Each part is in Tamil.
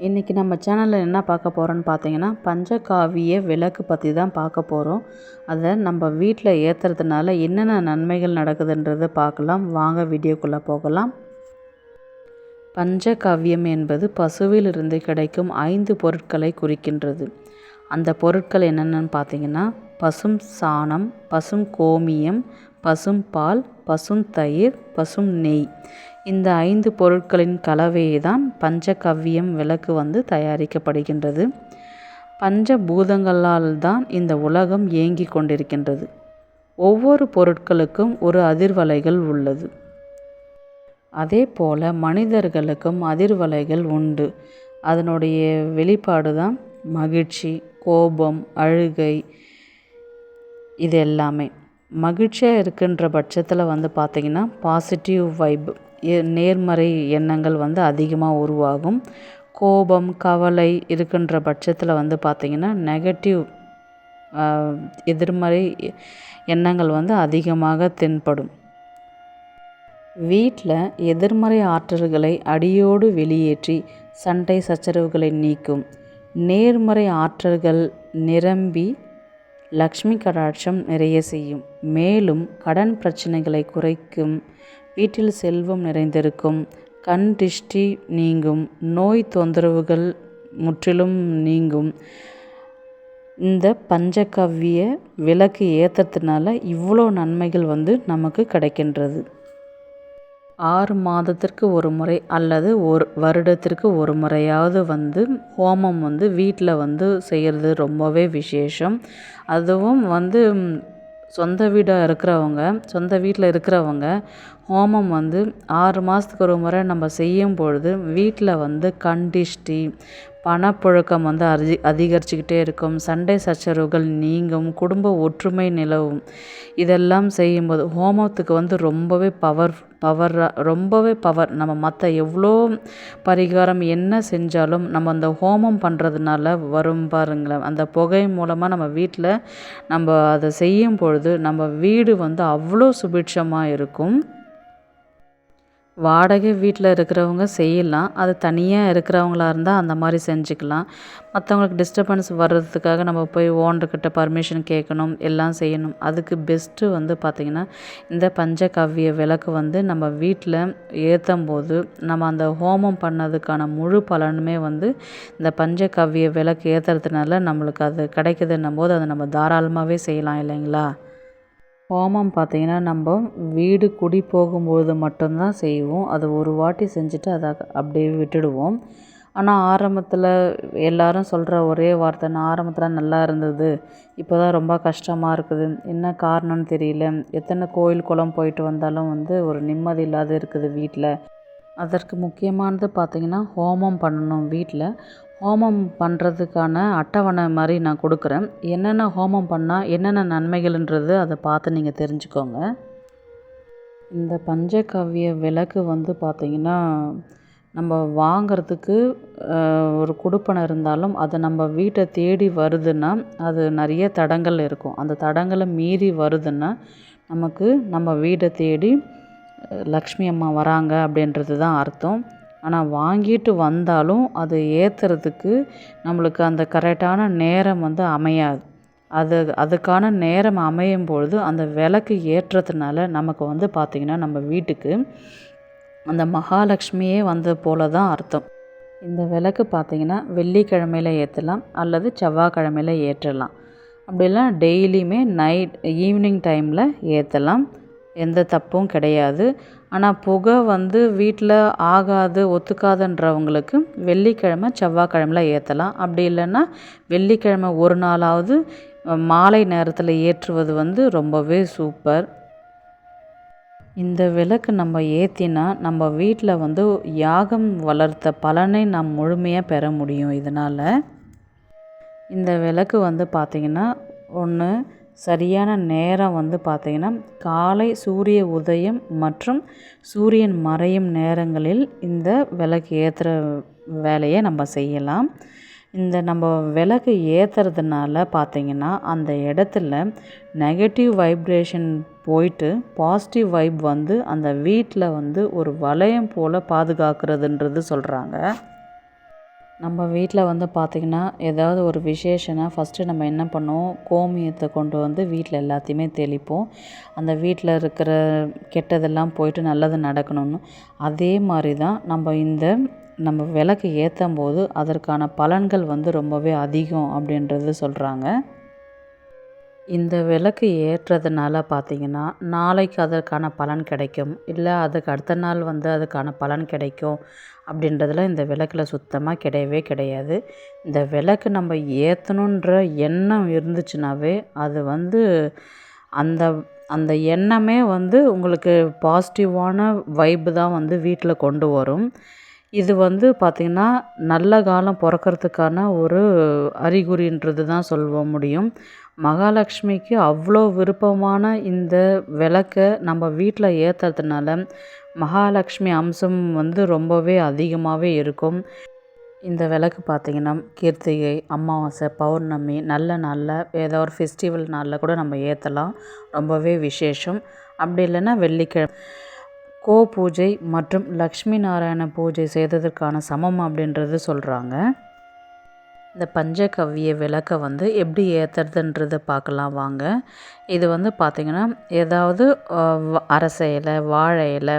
இன்றைக்கி நம்ம சேனலில் என்ன பார்க்க போகிறோன்னு பார்த்தீங்கன்னா பஞ்சகாவிய விளக்கு பற்றி தான் பார்க்க போகிறோம் அதை நம்ம வீட்டில் ஏற்றுறதுனால என்னென்ன நன்மைகள் நடக்குதுன்றதை பார்க்கலாம். வாங்க வீடியோக்குள்ளே போகலாம். பஞ்சகாவியம் என்பது பசுவிலிருந்து கிடைக்கும் ஐந்து பொருட்களை குறிக்கின்றது. அந்த பொருட்கள் என்னென்னு பார்த்தீங்கன்னா பசும் சாணம் பசும் கோமியம் பசும் பால் பசும் தயிர் பசும் நெய். இந்த ஐந்து பொருட்களின் கலவையை தான் பஞ்சகவ்யம் விளக்கு வந்து தயாரிக்கப்படுகின்றது. பஞ்சபூதங்களால் தான் இந்த உலகம் இயங்கி கொண்டிருக்கின்றது. ஒவ்வொரு பொருட்களுக்கும் ஒரு அதிர்வலைகள் உள்ளது. அதே போல் மனிதர்களுக்கும் அதிர்வலைகள் உண்டு. அதனுடைய வெளிப்பாடு தான் மகிழ்ச்சி கோபம் அழுகை இது எல்லாமே. மகிழ்ச்சியாக இருக்கின்ற பட்சத்தில் வந்து பார்த்திங்கன்னா பாசிட்டிவ் வைப் நேர்மறை எண்ணங்கள் வந்து அதிகமாக உருவாகும். கோபம் கவலை இருக்கின்ற பட்சத்தில் வந்து பார்த்திங்கன்னா நெகட்டிவ் எதிர்மறை எண்ணங்கள் வந்து அதிகமாக தென்படும். வீட்டில் எதிர்மறை ஆற்றல்களை அடியோடு வெளியேற்றி சண்டை சச்சரவுகளை நீக்கும். நேர்மறை ஆற்றல்கள் நிரம்பி லக்ஷ்மி கடாட்சம் நிறைய செய்யும். மேலும் கடன் பிரச்சனைகளை குறைக்கும். வீட்டில் செல்வம் நிறைந்திருக்கும். கண் திஷ்டி நீங்கும். நோய் தொந்தரவுகள் முற்றிலும் நீங்கும். இந்த பஞ்சகவ்ய விளக்கு ஏற்றுறதுனால இவ்வளோ நன்மைகள் வந்து நமக்கு கிடைக்கின்றது. ஆறு மாதத்திற்கு ஒரு முறை அல்லது ஒரு வருடத்திற்கு ஒரு முறையாவது வந்து ஹோமம் வந்து வீட்டில் வந்து செய்கிறது ரொம்பவே விசேஷம். அதுவும் வந்து சொந்த வீடாக இருக்கிறவங்க சொந்த வீட்டில் இருக்கிறவங்க ஹோமம் வந்து ஆறு மாதத்துக்கு ஒரு முறை நம்ம செய்யும் பொழுது வீட்டில் வந்து கண்டிஷ்டி பணப்புழக்கம் வந்து அதி அதிகரிச்சுக்கிட்டே இருக்கும். சண்டை சச்சரவுகள் நீங்கும். குடும்ப ஒற்றுமை நிலவும். இதெல்லாம் செய்யும்போது ஹோமத்துக்கு வந்து ரொம்பவே பவர் பவராக ரொம்பவே பவர். நம்ம மற்ற எவ்வளோ பரிகாரம் என்ன செஞ்சாலும் நம்ம அந்த ஹோமம் பண்ணுறதுனால வரும் பாருங்களேன். அந்த புகை மூலமாக நம்ம வீட்டில் நம்ம அதை செய்யும் பொழுது நம்ம வீடு வந்து அவ்வளோ சுபிட்சமாக இருக்கும். வாடகை வீட்டில் இருக்கிறவங்க செய்யலாம். அது தனியாக இருக்கிறவங்களா இருந்தால் அந்த மாதிரி செஞ்சுக்கலாம். மற்றவங்களுக்கு டிஸ்டர்பன்ஸ் வர்றதுக்காக நம்ம போய் ஓனர்கிட்ட பர்மிஷன் கேட்கணும் எல்லாம் செய்யணும். அதுக்கு பெஸ்ட்டு வந்து பார்த்திங்கன்னா இந்த பஞ்சகவ்ய விளக்கு வந்து நம்ம வீட்டில் ஏற்றும் போது நம்ம அந்த ஹோமம் பண்ணதுக்கான முழு பலனுமே வந்து இந்த பஞ்சகவ்ய விளக்கு ஏற்றுறதுனால நம்மளுக்கு அது கிடைக்குதுன்னும் போது அதை நம்ம தாராளமாகவே செய்யலாம் இல்லைங்களா? ஹோமம் பார்த்திங்கன்னா நம்ம வீடு குடி போகும்போது மட்டும்தான் செய்வோம். அது ஒரு வாட்டி செஞ்சுட்டு அதை அப்படியே விட்டுடுவோம். ஆனால் ஆரம்பத்தில் எல்லாரும் சொல்கிற ஒரே வார்த்தை நான் ஆரம்பத்தில் நல்லா இருந்தது இப்போ தான் ரொம்ப கஷ்டமாக இருக்குது. என்ன காரணம்னு தெரியல. எத்தனை கோயில் குளம் போயிட்டு வந்தாலும் வந்து ஒரு நிம்மதி இல்லாத இருக்குது வீட்டில் அதற்கு முக்கியமானது பார்த்திங்கன்னா ஹோமம் பண்ணணும் வீட்டில் ஹோமம் பண்ணுறதுக்கான அட்டவணை மாதிரி நான் கொடுக்குறேன். என்னென்ன ஹோமம் பண்ணால் என்னென்ன நன்மைகள்ன்றது அதை பார்த்து நீங்கள் தெரிஞ்சுக்கோங்க. இந்த பஞ்சகவ்ய விளக்கு வந்து பார்த்திங்கன்னா நம்ம வாங்கிறதுக்கு ஒரு கொடுப்பனை இருந்தாலும் அதை நம்ம வீட்டை தேடி வருதுன்னா அது நிறைய தடங்கள் இருக்கும். அந்த தடங்களை மீறி வருதுன்னா நமக்கு நம்ம வீட்டை தேடி லக்ஷ்மி அம்மா வராங்க அப்படின்றது தான் அர்த்தம். ஆனால் வாங்கிட்டு வந்தாலும் அதை ஏற்றுறதுக்கு நம்மளுக்கு அந்த கரெக்டான நேரம் வந்து அமையாது. அது அதுக்கான நேரம் அமையும் பொழுது அந்த விளக்கு ஏற்றதுனால நமக்கு வந்து பார்த்திங்கன்னா நம்ம வீட்டுக்கு அந்த மகாலட்சுமியே வந்தது போல தான் அர்த்தம். இந்த விளக்கு பார்த்திங்கன்னா வெள்ளிக்கிழமையில் ஏற்றலாம் அல்லது செவ்வாய்க்கிழமையில் ஏற்றலாம். அப்படிலாம் டெய்லியுமே நைட் ஈவினிங் டைமில் ஏற்றலாம் எந்த தப்பும் கிடையாது. ஆனால் புகை வந்து வீட்டில் ஆகாது ஒத்துக்காதுன்றவங்களுக்கு வெள்ளிக்கிழமை செவ்வாய்க்கிழமையில் ஏற்றலாம் அப்படி இல்லைன்னா வெள்ளிக்கிழமை ஒரு நாளாவது மாலை நேரத்தில் ஏற்றுவது வந்து ரொம்பவே சூப்பர். இந்த விளக்கு நம்ம ஏற்றினா நம்ம வீட்டில் வந்து யாகம் வளர்த்த பலனை நாம் முழுமையாக பெற முடியும் இதனால். இந்த விளக்கு வந்து பார்த்திங்கன்னா ஒன்று சரியான நேரம் வந்து பார்த்திங்கன்னா காலை சூரிய உதயம் மற்றும் சூரியன் மறையும் நேரங்களில் இந்த விளக்கு ஏற்றுற வேலையை நம்ம செய்யலாம். இந்த நம்ம விளக்கு ஏற்றுறதுனால பார்த்திங்கன்னா அந்த இடத்துல நெகட்டிவ் வைப்ரேஷன் போயிட்டு பாசிட்டிவ் வைப் வந்து அந்த வீட்டில் வந்து ஒரு வளையம் போல் பாதுகாக்கிறதுன்றது சொல்கிறாங்க நம்ம வீட்டில் வந்து பார்த்திங்கன்னா ஏதாவது ஒரு விசேஷனா ஃபஸ்ட்டு நம்ம என்ன பண்ணுவோம்? கோமியத்தை கொண்டு வந்து வீட்டில் எல்லாத்தையுமே தெளிப்போம். அந்த வீட்டில் இருக்கிற கெட்டதெல்லாம் போயிட்டு நல்லது நடக்கணும்னு. அதே மாதிரி தான் நம்ம இந்த நம்ம விளக்கு ஏற்றும் போது அதற்கான பலன்கள் வந்து ரொம்பவே அதிகம் அப்படின்றது சொல்கிறாங்க இந்த விளக்கு ஏற்றதுனால பார்த்திங்கன்னா நாளைக்கு அதற்கான பலன் கிடைக்கும். இல்லை அதுக்கு அடுத்த நாள் வந்து அதுக்கான பலன் கிடைக்கும். அப்படின்றதுல இந்த விளக்கில் சுத்தமாக கிடையவே கிடையாது. இந்த விளக்கு நம்ம ஏற்றணுன்ற எண்ணம் இருந்துச்சுனாவே அது வந்து அந்த அந்த எண்ணமே வந்து உங்களுக்கு பாசிட்டிவான வைப்பு தான் வந்து வீட்டில் கொண்டு வரும். இது வந்து பார்த்திங்கன்னா நல்ல காலம் பிறக்கறதுக்கான ஒரு அறிகுறின்றது தான் சொல்ல முடியும். மகாலட்சுமிக்கு அவ்வளோ விருப்பமான இந்த விளக்கை நம்ம வீட்டில் ஏற்றுறதுனால மகாலட்சுமி அம்சம் வந்து ரொம்பவே அதிகமாகவே இருக்கும். இந்த விளக்கு பார்த்திங்கன்னா கிருத்திகை அமாவாசை பௌர்ணமி நல்ல நாளில் ஏதோ ஒரு ஃபெஸ்டிவல் நாளில் கூட நம்ம ஏற்றலாம் ரொம்பவே விசேஷம். அப்படி இல்லைன்னா வெள்ளிக்கிழமை. கோ பூஜை மற்றும் லக்ஷ்மி நாராயண பூஜை செய்ததற்கான சமம் அப்படின்றது சொல்கிறாங்க இந்த பஞ்சகவ்ய விளக்கை வந்து எப்படி ஏற்றுறதுன்றதை பார்க்கலாம் வாங்க. இது வந்து பார்த்திங்கன்னா ஏதாவது அரச இலை வாழை இலை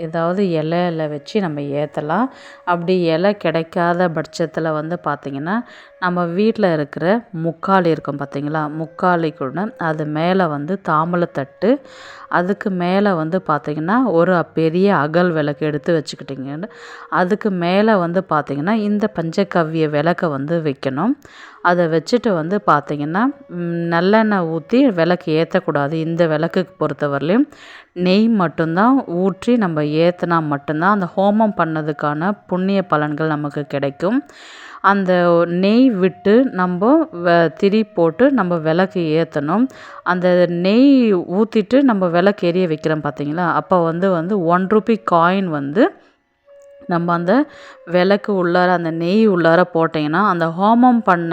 ஏதாவது இலையில வச்சு நம்ம ஏற்றலாம் அப்படி இலை கிடைக்காத பட்சத்தில் வந்து பார்த்திங்கன்னா நம்ம வீட்டில் இருக்கிற முக்காலி இருக்கும் பார்த்திங்களா முக்காலி கூட அது மேலே வந்து தாம்பலத்தட்டு அதுக்கு மேலே வந்து பார்த்திங்கன்னா ஒரு பெரிய அகல் விளக்கு எடுத்து வச்சுக்கிட்டிங்கன்னு அதுக்கு மேலே வந்து பார்த்திங்கன்னா இந்த பஞ்சகவ்ய விளக்கை வந்து வைக்கணும். அதை வச்சுட்டு வந்து பார்த்திங்கன்னா நல்லெண்ணெய் ஊற்றி விளக்கு ஏற்றக்கூடாது இந்த விளக்குக்கு பொறுத்தவரையிலையும் நெய் மட்டும்தான் ஊற்றி நம்ம ஏற்றினா மட்டும்தான் அந்த ஹோமம் பண்ணதுக்கான புண்ணிய பலன்கள் நமக்கு கிடைக்கும். அந்த நெய் விட்டு நம்ம வ திரி போட்டு நம்ம விளக்கு ஏற்றணும் அந்த நெய் ஊற்றிட்டு நம்ம விளக்கு எரிய வைக்கிறோம் பார்த்தீங்களா? அப்போ வந்து வந்து ஒன் ருபி காயின் வந்து நம்ம அந்த விளக்கு உள்ளார அந்த நெய் உள்ளார போட்டிங்கன்னா அந்த ஹோமம் பண்ண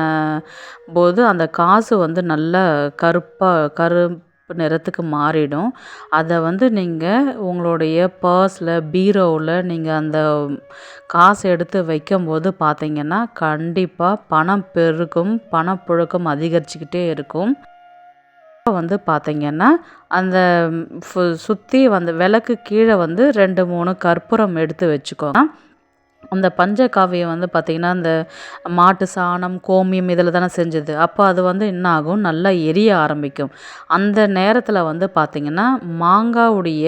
போது அந்த காசு வந்து நல்ல கருப்பாக கருப்பு நிறத்துக்கு மாறிடும். அதை வந்து நீங்கள் உங்களுடைய பர்ஸில் பீரோவில் நீங்கள் அந்த காசு எடுத்து வைக்கும்போது பார்த்தீங்கன்னா கண்டிப்பாக பணம் பெருகும் பணப்புழக்கம் அதிகரிச்சுக்கிட்டே இருக்கும். வந்து பார்த்திங்கன்னா அந்த ஃபு சுற்றி வந்து விளக்கு கீழே வந்து ரெண்டு மூணு கற்பூரம் எடுத்து வச்சுக்கோங்க. அந்த பஞ்சகாவியம் வந்து பார்த்திங்கன்னா அந்த மாட்டு சாணம் கோமியம் இதில் தானே செஞ்சது. அப்போ அது வந்து என்ன ஆகும் நல்லா எரிய ஆரம்பிக்கும். அந்த நேரத்தில் வந்து பார்த்திங்கன்னா மாங்காவுடைய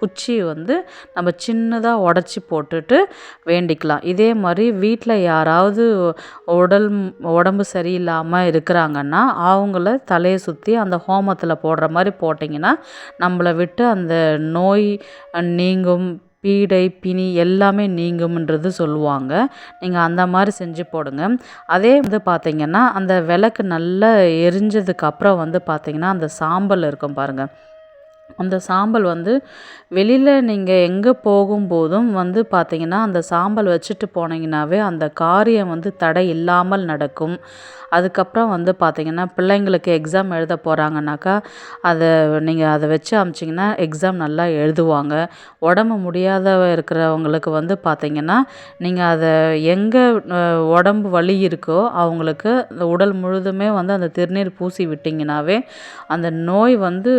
குச்சி வந்து நம்ம சின்னதாக உடச்சி போட்டுட்டு வேண்டிக்கலாம். இதே மாதிரி வீட்டில் யாராவது உடல் உடம்பு சரியில்லாமல் இருக்கிறாங்கன்னா அவங்கள தலையை சுற்றி அந்த ஹோமத்தில் போடுற மாதிரி போட்டிங்கன்னா நம்மளை விட்டு அந்த நோய் நீங்கும் பீடை பிணி எல்லாமே நீங்கும்ன்றது சொல்லுவாங்க. நீங்கள் அந்த மாதிரி செஞ்சு போடுங்க. அதே வந்து பார்த்திங்கன்னா அந்த விளக்கு நல்லா எரிஞ்சதுக்கப்புறம் வந்து பார்த்திங்கன்னா அந்த சாம்பல் இருக்கும் பாருங்கள் அந்த சாம்பல் வந்து வெளியில் நீங்கள் எங்கே போகும்போதும் வந்து பார்த்திங்கன்னா அந்த சாம்பல் வச்சுட்டு போனீங்கன்னாவே அந்த காரியம் வந்து தடை இல்லாமல் நடக்கும். அதுக்கப்புறம் வந்து பார்த்திங்கன்னா பிள்ளைங்களுக்கு எக்ஸாம் எழுத போகிறாங்கனாக்கா அதை நீங்கள் அதை வச்சு அமிச்சிங்கன்னா எக்ஸாம் நல்லா எழுதுவாங்க. உடம்பு முடியாத இருக்கிறவங்களுக்கு வந்து பார்த்திங்கன்னா நீங்கள் அதை எங்கே உடம்பு வலி இருக்கோ அவங்களுக்கு அந்த உடல் முழுதுமே வந்து அந்த திருநீர் பூசி விட்டிங்கனாவே அந்த நோய் வந்து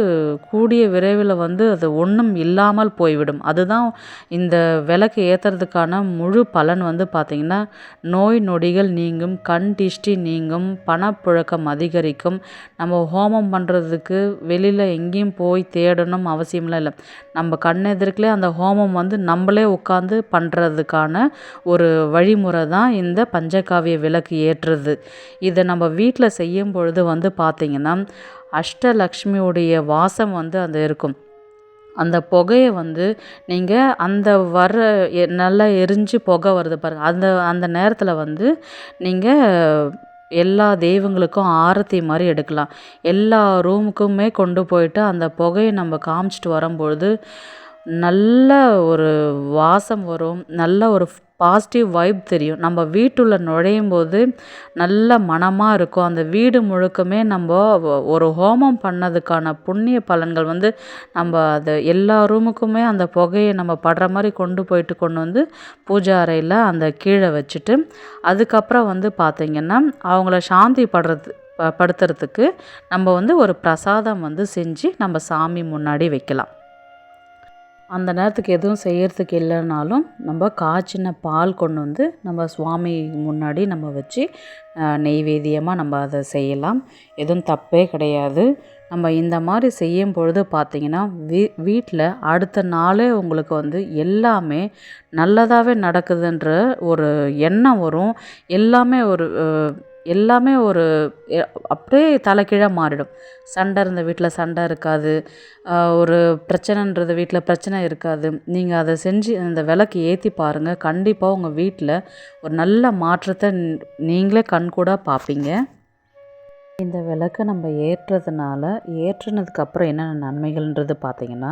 கூடிய விரைவில் வந்து அது ஒன்றும் இல்லாமல் போய்விடும். அதுதான் இந்த விளக்கு ஏற்றுறதுக்கான முழு பலன் வந்து பார்த்திங்கன்னா நோய் நொடிகள் நீங்கும் கண் திஷ்டி நீங்கும் பணப்புழக்கம் அதிகரிக்கும். நம்ம ஹோமம் பண்ணுறதுக்கு வெளியில் எங்கேயும் போய் தேடணும் அவசியம்லாம் இல்லை நம்ம கண் எதிர்க்கலே அந்த ஹோமம் வந்து நம்மளே உட்காந்து பண்ணுறதுக்கான ஒரு வழிமுறை தான் இந்த பஞ்சகாவிய விளக்கு ஏற்றுறது. இதை நம்ம வீட்டில் செய்யும் பொழுது வந்து பார்த்திங்கன்னா அஷ்டலக்ஷ்மியுடைய வாசம் வந்து அது இருக்கும். அந்த புகையை வந்து நீங்கள் அந்த வர்ற எ நல்லா எரிஞ்சு புகை வருது பாருங்கள் அந்த அந்த நேரத்தில் வந்து நீங்கள் எல்லா தெய்வங்களுக்கும் ஆரத்தி மாதிரி எடுக்கலாம். எல்லா ரூமுக்குமே கொண்டு போயிட்டு அந்த புகையை நம்ம காமிச்சிட்டு வரும்பொழுது நல்ல ஒரு வாசம் வரும். நல்ல ஒரு பாசிட்டிவ் வைப் தெரியும். நம்ம வீட்டுள்ள நுழையும் போது நல்ல மனமாக இருக்கும். அந்த வீடு முழுக்கமே நம்ம ஒரு ஹோமம் பண்ணதுக்கான புண்ணிய பலன்கள் வந்து நம்ம அதை எல்லா ரூமுக்குமே அந்த புகையை நம்ம படுற மாதிரி கொண்டு போயிட்டு கொண்டு வந்து பூஜை அறையில் அந்த கீழே வச்சுட்டு அதுக்கப்புறம் வந்து பார்த்திங்கன்னா அவங்கள சாந்தி படுறது படுத்துறதுக்கு நம்ம வந்து ஒரு பிரசாதம் வந்து செஞ்சு நம்ம சாமி முன்னாடி வைக்கலாம். அந்த நேரத்துக்கு எதுவும் செய்கிறதுக்கு இல்லைனாலும் நம்ம காய்ச்சின பால் கொண்டு வந்து நம்ம சுவாமி முன்னாடி நம்ம வச்சு நெய்வேத்தியமாக நம்ம அதை செய்யலாம். எதுவும் தப்பே கிடையாது. நம்ம இந்த மாதிரி செய்யும் பொழுது பார்த்திங்கன்னா வீ வீட்டில் அடுத்த நாளே உங்களுக்கு வந்து எல்லாமே நல்லதாகவே நடக்குதுன்ற ஒரு எண்ணம் வரும். எல்லாமே ஒரு எல்லாமே ஒரு அப்படியே தலைகீழாக மாறிடும். சண்டை இருந்த வீட்டில் சண்டை இருக்காது. ஒரு பிரச்சனைன்றது வீட்டில் பிரச்சனை இருக்காது. நீங்கள் அதை செஞ்சு அந்த விளக்கு ஏற்றி பாருங்கள் கண்டிப்பாக உங்கள் வீட்டில் ஒரு நல்ல மாற்றத்தை நீங்களே கண்கூடாக பார்ப்பீங்க. இந்த விளக்கை நம்ம ஏற்றுறதுனால ஏற்றுனதுக்கப்புறம் என்னென்ன நன்மைகள்ன்றது பார்த்திங்கன்னா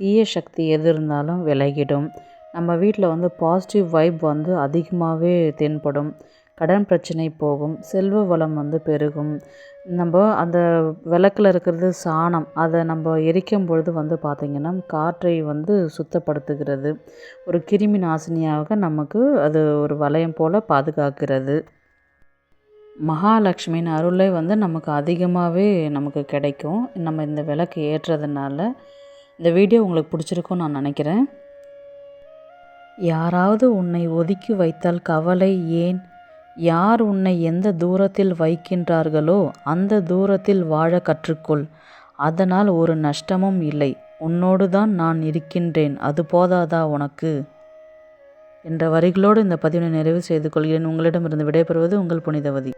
தீய சக்தி எது இருந்தாலும் விலகிடும். நம்ம வீட்டில் வந்து பாசிட்டிவ் வைப் வந்து அதிகமாகவே தென்படும். கடன் பிரச்சனை போகும் செல்வ வளம் வந்து பெருகும். நம்ம அந்த விளக்கில் இருக்கிறது சாணம் அதை நம்ம எரிக்கும் பொழுது வந்து பார்த்திங்கன்னா காற்றை வந்து சுத்தப்படுத்துகிறது. ஒரு கிருமி நாசினியாக நமக்கு அது ஒரு வளையம் போல் பாதுகாக்கிறது. மகாலட்சுமியின் அருளை வந்து நமக்கு அதிகமாகவே நமக்கு கிடைக்கும். நம்ம இந்த விளக்கு ஏற்றுறதுனால இந்த வீடியோ உங்களுக்கு பிடிச்சிருக்கும்னு நான் நினைக்கிறேன். யாராவது உன்னை ஒதுக்கி வைத்தால் கவலை ஏன்? யார் உன்னை எந்த தூரத்தில் வைக்கின்றார்களோ அந்த தூரத்தில் வாழ கற்றுக்கொள். அதனால் ஒரு நஷ்டமும் இல்லை. உன்னோடு தான் நான் இருக்கின்றேன். அது போதாதா உனக்கு? என்ற வரிகளோடு இந்த பதிவினை நிறைவு செய்து கொள்கிறேன். உங்களிடமிருந்து விடைபெறுவது உங்கள் புனிதவதி.